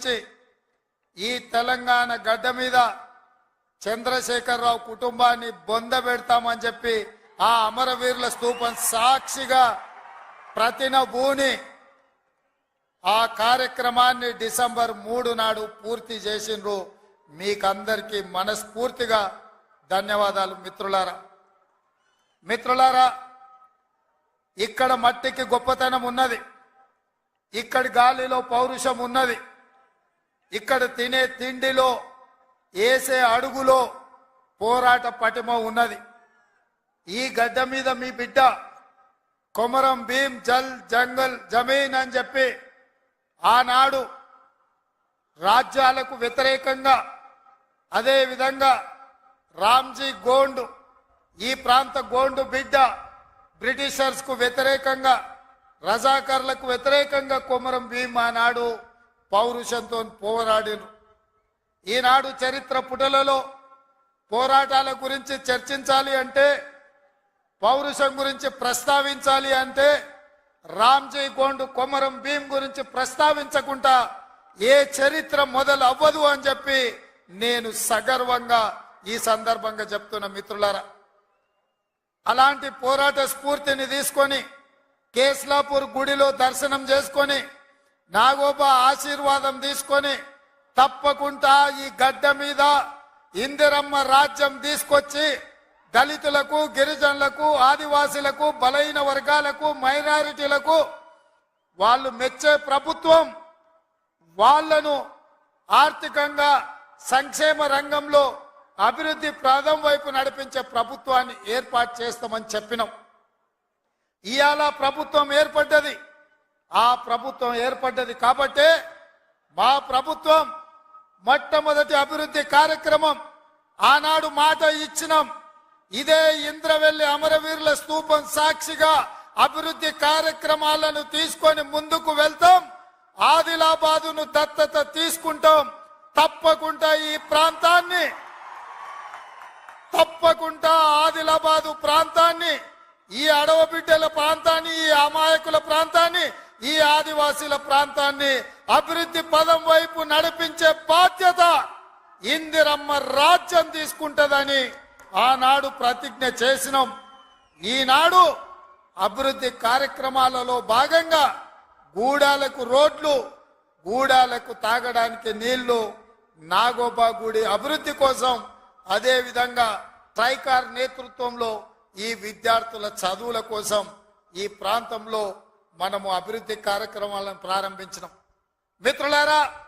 నుంచి ఈ తెలంగాణ గడ్డ మీద చంద్రశేఖరరావు కుటుంబాన్ని బొంద పెడతామని చెప్పి ఆ అమరవీరుల స్థూపం సాక్షిగా ప్రతిన భూని ఆ కార్యక్రమాన్ని డిసెంబర్ మూడు నాడు పూర్తి చేసిండ్రు. మీకందరికీ మనస్ఫూర్తిగా ధన్యవాదాలు మిత్రులారా. మిత్రులారా ఇక్కడ మట్టికి గొప్పతనం ఉన్నది. ఇక్కడి గాలిలో పౌరుషం ఉన్నది. ఇక్కడ తినే తిండిలో వేసే అడుగులో పోరాట పటిమ ఉన్నది. ఈ గడ్డ మీద మీ బిడ్డ కొమరం భీం జల్ జంగల్ జమీన్ అని చెప్పి ఆనాడు రాజ్యాలకు వ్యతిరేకంగా అదేవిధంగా రామ్జీ గోండు ఈ ప్రాంత గోండు బిడ్డ బ్రిటిషర్స్కు వ్యతిరేకంగా రజాకర్లకు వ్యతిరేకంగా కొమరం భీం ఆనాడు పౌరుషంతో పోరాడిను. ఈనాడు చరిత్ర పుటలలో పోరాటాల గురించి చర్చించాలి అంటే పౌరుషం గురించి ప్రస్తావించాలి అంటే రామ్జీ గోండు కొమరం భీం గురించి ప్రస్తావించకుండా ఏ చరిత్ర మొదలు అవ్వదు అని చెప్పి నేను సగర్వంగా ఈ సందర్భంగా చెప్తున్న మిత్రులారా. అలాంటి పోరాట స్ఫూర్తిని తీసుకొని కేస్లాపూర్ గుడిలో దర్శనం చేసుకొని నాగోబ ఆశీర్వాదం తీసుకొని తప్పకుండా ఈ గడ్డ మీద ఇందిరమ్మ రాజ్యం తీసుకొచ్చి దళితులకు గిరిజనులకు ఆదివాసులకు బలైన వర్గాలకు మైనారిటీలకు వాళ్ళు మెచ్చే ప్రభుత్వం వాళ్ళను ఆర్థికంగా సంక్షేమ రంగంలో అభివృద్ధి ప్రాధం వైపు నడిపించే ప్రభుత్వాన్ని ఏర్పాటు చేస్తామని చెప్పినాం. ఇవాళ ప్రభుత్వం ఏర్పడ్డది. ఆ ప్రభుత్వం ఏర్పడ్డది కాబట్టే మా ప్రభుత్వం మొట్టమొదటి అభివృద్ధి కార్యక్రమం ఆనాడు మాట ఇచ్చినాం. ఇదే ఇంద్రవెల్లి అమరవీరుల స్తూపం సాక్షిగా అభివృద్ధి కార్యక్రమాలను తీసుకొని ముందుకు వెళ్తాం. ఆదిలాబాదును దత్తత తీసుకుంటాం. తప్పకుండా ఈ ప్రాంతాన్ని తప్పకుండా ఆదిలాబాదు ప్రాంతాన్ని ఈ అడవ బిడ్డల ప్రాంతాన్ని ఈ అమాయకుల ప్రాంతాన్ని ఈ ఆదివాసీల ప్రాంతాన్ని అభివృద్ధి పదం వైపు నడిపించే బాధ్యత ఇందిరమ్మ రాజ్యం తీసుకుంటుందని ఆనాడు ప్రతిజ్ఞ చేసినాం. ఈనాడు అభివృద్ధి కార్యక్రమాలలో భాగంగా గూడాలకు రోడ్లు గూడాలకు తాగడానికి నీళ్ళు నాగోబా గుడి అభివృద్ధి కోసం అదేవిధంగా ట్రైకార్ నేతృత్వంలో ఈ విద్యార్థుల చదువుల కోసం ఈ ప్రాంతంలో మనము అభివృద్ధి కార్యక్రమాలను ప్రారంభించినాం. మిత్రులారా